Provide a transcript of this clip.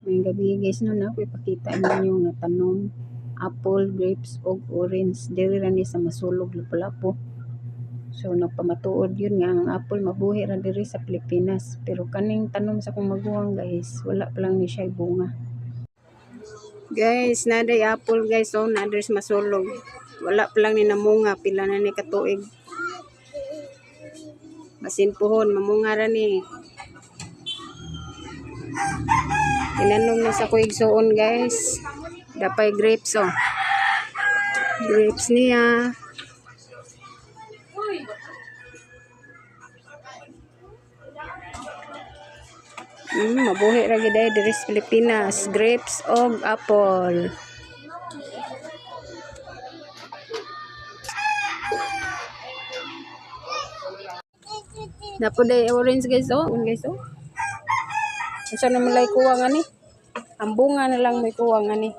May gabi guys no na ako ipakita ninyo nga tanom apple, grapes ug orange diri ra ni sa masulog lapu-lapu. So nagpamatuod yun nga ang apple mabuhi ra diri sa Pilipinas pero kaning tanom sa kong maguwang guys wala pa lang ni siya bunga. Guys, naday apple guys oh na diri sa masulog. Wala pa lang ni namunga pila na ni katuig. Basin puhon mamunga ra ni. Tinanom na sa kuig suon guys. Dapay grapes oh. Grapes niya. Mm, mabuhi ra gid ay diri sa Pilipinas, grapes og apple. Napuday orange guys oh, guys oh. Unsa na malay kuha nga ni? Ang bunga na lang may kuha nga ni.